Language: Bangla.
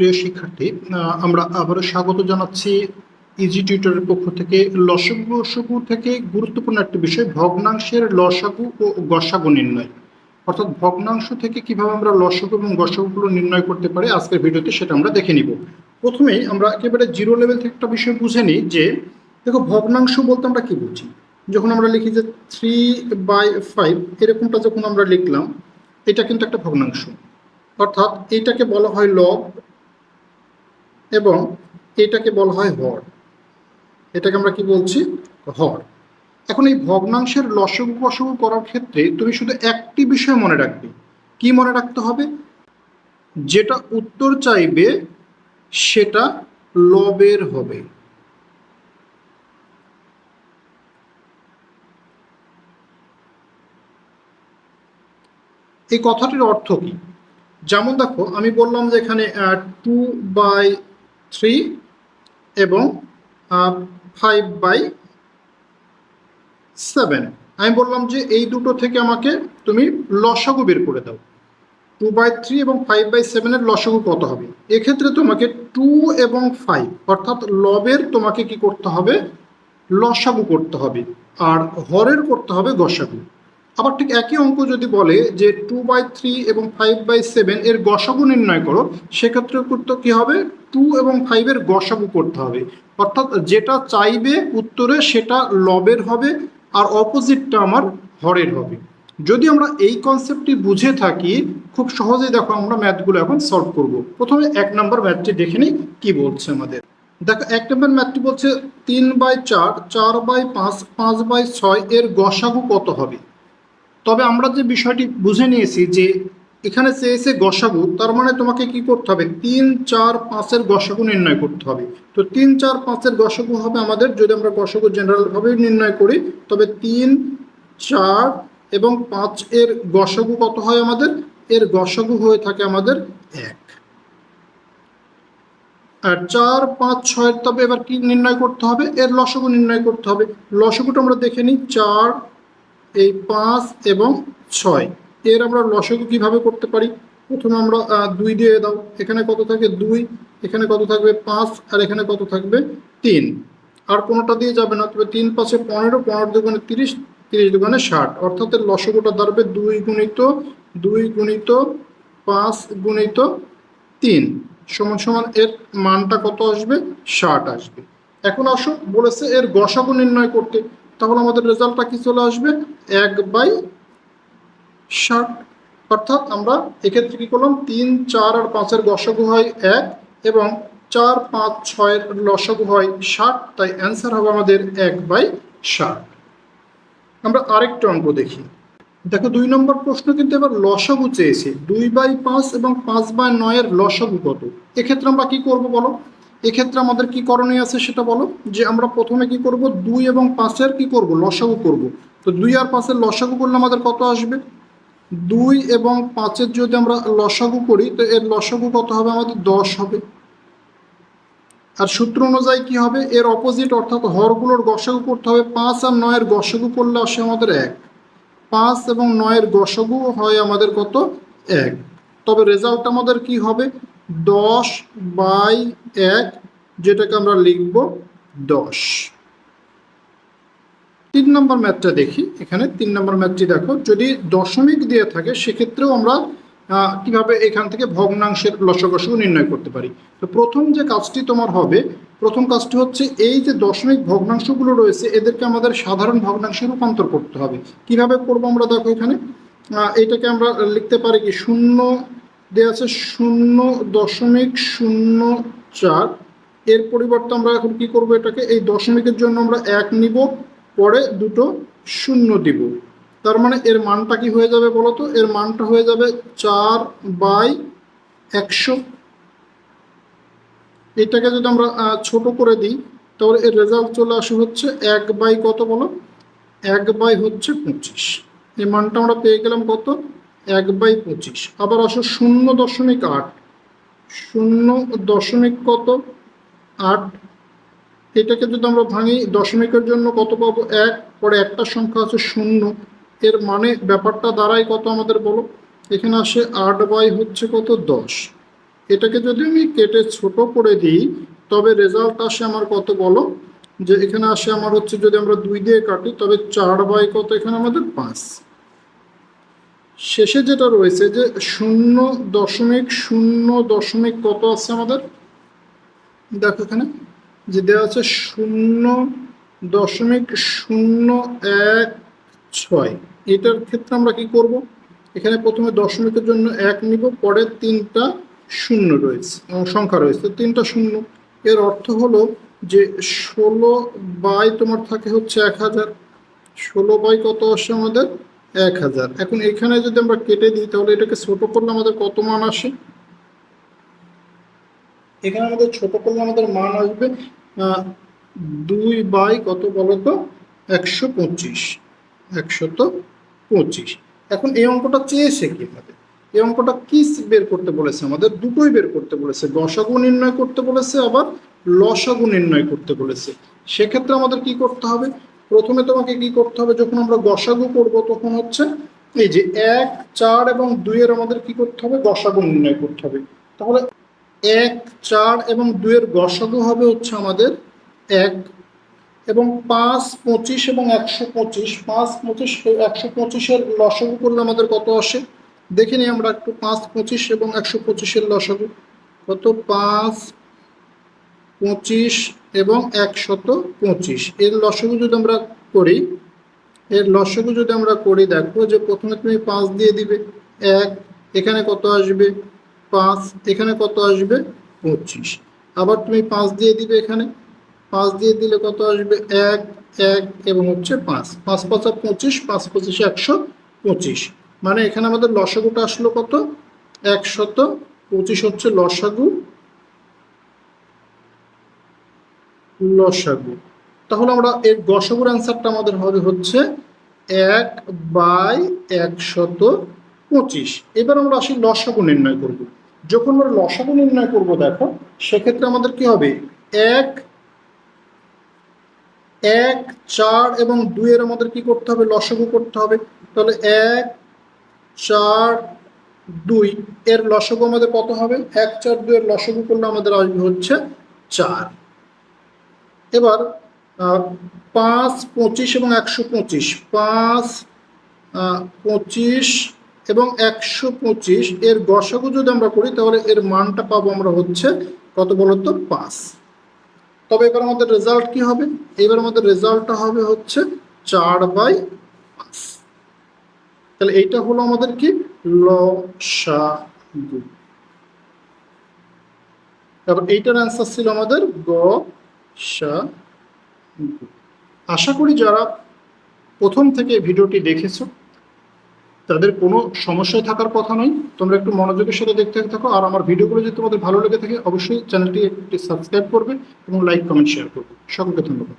প্রিয় শিক্ষার্থী আমরা আবারও স্বাগত জানাচ্ছি ইজি টিউটরের পক্ষ থেকে। লসাগু থেকে গুরুত্বপূর্ণ একটি বিষয়, ভগ্নাংশের লসাগু ও গসাগু নির্ণয়। অর্থাৎ ভগ্নাংশ থেকে কীভাবে আমরা লসাগু এবং গসাগুগুলো নির্ণয় করতে পারি, আজকের ভিডিওতে সেটা আমরা দেখে নিব। প্রথমেই আমরা একেবারে জিরো লেভেল থেকে একটা বিষয় বুঝে নিই যে, দেখো, ভগ্নাংশ বলতে আমরা কি বুঝি? যখন আমরা লিখি যে থ্রি বাই ফাইভ এরকমটা যখন আমরা লিখলাম, এটা কিন্তু একটা ভগ্নাংশ। অর্থাৎ এটাকে বলা হয় লব এবং এটাকে বলা হয় হর। এটাকে আমরা কি বলছি? হর। এখন এই ভগ্নাংশের লসগু কসগু করার ক্ষেত্রে তুমি শুধু একটি বিষয় মনে রাখবে। কি মনে রাখতে হবে? যেটা উত্তর চাইবে, সেটা লবের হবে। এই কথাটির অর্থ কি? যেমন দেখো, আমি বললাম যে এখানে টু বাই থ্রি এবং ফাইভ বাই সেভেন। আমি বললাম যে এই দুটো থেকে আমাকে তুমি লসাগু বের করে দাও। টু বাই থ্রি এবং ফাইভ বাই সেভেনের লসাগু কত হবে? এক্ষেত্রে তোমাকে টু এবং ফাইভ, অর্থাৎ লবের তোমাকে কি করতে হবে? লসাগু করতে হবে। আর হরের করতে হবে গসাগু। আবার ঠিক একই অঙ্ক যদি বলে যে টু বাই থ্রি এবং ফাইভ বাই সেভেন এর গসাগু নির্ণয় করো, সেক্ষেত্রে করতে কি হবে? টু এবং ফাইভের গসাগু করতে হবে। অর্থাৎ যেটা চাইবে উত্তরে সেটা লবের হবে আর অপোজিটটা আমার হরের হবে। যদি আমরা এই কনসেপ্টটি বুঝে থাকি, খুব সহজেই দেখো আমরা ম্যাথগুলো এখন সলভ করব। প্রথমে এক নম্বর ম্যাথটি দেখে নিই, কি বলছে আমাদের। দেখো, এক নম্বর ম্যাথটি বলছে তিন বাই চার চার বাই পাঁচ পাঁচ বাই ছয় এর গসাগু কত হবে? তবে আমরা যে বিষয়টি বুঝে নিয়েছি যে এখানে চেয়েছে গসাগু, তার মানে তোমাকে কি করতে হবে? তিন, চার, পাঁচের গসাগু নির্ণয় করতে হবে। তো তিন, চার, পাঁচের গসাগু হবে আমাদের, যদি আমরা গসাগু জেনারেলভাবে নির্ণয় করি, তবে তিন, চার এবং পাঁচ এর গসাগু কত হয় আমাদের? এর গসাগু হয়ে থাকে আমাদের এক। আর চার, পাঁচ, ছয়ের তবে এবার কি নির্ণয় করতে হবে? এর লসাগু নির্ণয় করতে হবে। লসগুটা আমরা দেখে নিই, চার এই পাঁচ এবং ছয়। এর আমরা লসাগু কীভাবে করতে পারি? প্রথমে আমরা দুই দিয়ে দাও। এখানে কত থাকে? দুই। এখানে কত থাকবে? পাঁচ। আর এখানে কত থাকবে? তিন। আর কোনোটা দিয়ে যাবে না? তবে তিন পাঁচে পনেরো পনেরো দুগুণে তিরিশ তিরিশ দুগুণে ষাট। অর্থাৎ এর লসাগুটা দাঁড়াবে দুই গুণিত দুই গুণিত, পাঁচ গুণিত তিন। সমান সমান এর মানটা কত আসবে? ষাট আসবে। এখন আসো, বলেছে এর গসাগু নির্ণয় করতে। তাহলে আমাদের রেজাল্টটা কি চলে আসবে? এক বাই ষাট। অর্থাৎ আমরা এক্ষেত্রে কী করলাম? তিন, চার আর পাঁচের গসাগু হয় এক এবং চার, পাঁচ, ছয়ের লসাগু হয় ষাট। তাই অ্যান্সার হবে আমাদের এক বাই ষাট। আমরা আরেকটা অঙ্ক দেখি। দেখো, দুই নম্বর প্রশ্ন কিন্তু এবার লসাগু চেয়েছে। দুই বাই পাঁচ এবং পাঁচ বাই নয়ের লসাগু কত? এক্ষেত্রে আমরা কি করব বলো? এক্ষেত্রে আমাদের কি করণীয় আছে সেটা বলো? যে আমরা প্রথমে কি করব? দুই এবং পাঁচের কি করব? লসাগু করব। তো দুই আর পাঁচের লসাগু করলে আমাদের কত আসবে? দুই এবং পাঁচের যদি আমরা লসাগু করি, তো এর লসাগু কত হবে? আমাদের দশ হবে। আর সূত্র অনুযায়ী কি হবে? এর অপোজিট অর্থাৎ হরগুলোর গসাগু করতে হবে। পাঁচ আর নয়ের গসাগু করলে আসে আমাদের এক। পাঁচ এবং নয়ের গসাগু হয় আমাদের কত? এক। তবে রেজাল্ট আমাদের কি হবে? দশ বাই এক, যেটাকে আমরা লিখব দশ। তিন নম্বর ম্যাথটা দেখি এখানে। তিন নম্বর ম্যাথটি দেখো, যদি দশমিক দিয়ে থাকে, সেক্ষেত্রেও আমরা কীভাবে এখান থেকে ভগ্নাংশের লসগসু নির্ণয় করতে পারি। তো প্রথম যে কাজটি তোমার হবে, প্রথম কাজটি হচ্ছে এই যে দশমিক ভগ্নাংশগুলো রয়েছে, এদেরকে আমাদের সাধারণ ভগ্নাংশে রূপান্তর করতে হবে। কীভাবে করব আমরা দেখো এখানে? এটাকে আমরা লিখতে পারি কি, শূন্য দেওয়া আছে শূন্য দশমিক শূন্য চার। এর পরিবর্তে আমরা এখন কি করব এটাকে? এই দশমিকের জন্য আমরা এক নিব, পরে দুটো শূন্য দিব। তার মানে এর মানটা কি হয়ে যাবে বলো তো? এর মানটা হয়ে যাবে চার বাই একশো। এটাকে যদি আমরা ছোট করে দিই, তাহলে এর রেজাল্ট চলে আসে হচ্ছে এক বাই কত বলো? এক বাই হচ্ছে পঁচিশ। এই মানটা আমরা পেয়ে গেলাম কত? এক বাই পঁচিশ। আবার আসো শূন্য দশমিক আট। শূন্য দশমিক কত? আট। এটাকে যদি আমরা ভাঙি, দশমিকের জন্য কত পাবো? এক। পরে একটা সংখ্যা আছে শূন্য। এর মানে ব্যাপারটা দাঁড়ায় কত আমাদের বলো? এখানে আসে আট বাই হচ্ছে কত? দশ। এটাকে যদি আমি কেটে ছোট করে দিই, তবে রেজাল্ট আসে আমার কত বলো? যে এখানে আসে আমার হচ্ছে যদি আমরা দুই দিয়ে কাটি, তবে চার বাই কত এখানে আমাদের পাঁচ। শেষে যেটা রয়েছে যে শূন্য দশমিক শূন্য দশমিক কত আছে আমাদের? দেখো এখানে, যে দেওয়া আছে শূন্য দশমিক শূন্য এক ছয়। এটার ক্ষেত্রে আমরা কি করব? এখানে প্রথমে দশমিকের জন্য এক নিব, পরে তিনটা শূন্য রয়েছে সংখ্যা রয়েছে। তিনটা শূন্য, এর অর্থ হলো যে ষোলো বাই তোমার থাকে হচ্ছে এক হাজার। ষোলো বাই কত আসে আমাদের? এক হাজার। এখন এখানে যদি আমরা কেটে দিই, তাহলে এটাকে ছোট করলে আমাদের কত মান আসে? এখানে আমাদের ছোট করলে আমাদের মান আসবে দুই বাই কত বলতো একশো পঁচিশ। একশত পঁচিশ। এখন এই অঙ্কটা চেয়েছে কি আমাদের এই অঙ্কটা কি বের করতে বলেছে আমাদের? দুটোই বের করতে বলেছে। গসাগু নির্ণয় করতে বলেছে, আবার লসাগু নির্ণয় করতে বলেছে। সেক্ষেত্রে আমাদের কি করতে হবে? প্রথমে তোমাকে কি করতে হবে, যখন আমরা গসাগু করব তখন হচ্ছে এই যে এক, চার এবং দুইয়ের আমাদের কি করতে হবে, গসাগু নির্ণয় করতে হবে। তাহলে এক, চার এবং দুইয়ের গসাগু হবে হচ্ছে আমাদের এক এবং পাঁচ, পঁচিশ এবং একশো পঁচিশ। পাঁচ, পঁচিশ, একশো পঁচিশের লসাগু করলে আমাদের কত আসে? দেখে নিই আমরা একটু, পাঁচ, পঁচিশ এবং একশো পঁচিশের লসাগু। কত? পাঁচ, পঁচিশ এবং একশত পঁচিশ। এর লসাগু যদি আমরা করি, এর লসাগু যদি আমরা করি দেখো যে প্রথমে তুমি পাঁচ দিয়ে দিবে, এক, এখানে কত আসবে? পাঁচ, এখানে কত আসবে? পঁচিশ। আবার তুমি পাঁচ দিয়ে দিবে এখানে। পাঁচ দিয়ে দিলে কত আসবে? এক এক এবং হচ্ছে পাঁচ। পাঁচ পাঁচা পঁচিশ, পাঁচ পঁচিশে একশো পঁচিশ। মানে এখানে আমাদের লসাগুটা আসলো কত? একশত পঁচিশ হচ্ছে লসাগু। লসাগু। তাহলে আমরা এর গসাগুর অ্যান্সারটা আমাদের হবে হচ্ছে এক বাই একশত পঁচিশ। এবার আমরা আসি লসাগু নির্ণয় করব। যখন আমরা লসাগু নির্ণয় করব, দেখো, সেক্ষেত্রে আমাদের কি হবে? এক এক, চার এবং দুইয়ের আমাদের কি করতে হবে? লসাগু করতে হবে। তাহলে এক, চার, দুই, এর লসাগু আমাদের কত হবে? এক, চার, দুইয়ের লসাগু করলে আমাদের আসবে হচ্ছে চার। এবার পাঁচ, পঁচিশ এবং একশো পঁচিশ। পাঁচ পঁচিশ এবং একশো পঁচিশ। এর গসাগু যদি আমরা করি, তাহলে এর মানটা পাবো আমরা হচ্ছে, কত বলতো পাঁচ। তবে এবার আমাদের রেজাল্ট কি হবে? এবার আমাদের রেজাল্টটা হবে হচ্ছে চার বাই পাঁচ। তাহলে এইটা হলো আমাদের কি? লসাগু তারপর এইটার অ্যান্সার ছিল আমাদের গ। আশা করি যারা প্রথম থেকে ভিডিওটি দেখেছ, তাদের কোনো সমস্যায় থাকার কথা নয়। তোমরা একটু মনোযোগের সাথে দেখতে থাকো। আর আমার ভিডিওগুলো যদি তোমাদের ভালো লেগে থাকে, অবশ্যই চ্যানেলটি একটি সাবস্ক্রাইব করবে এবং লাইক, কমেন্ট, শেয়ার করবে। সকলকে ধন্যবাদ।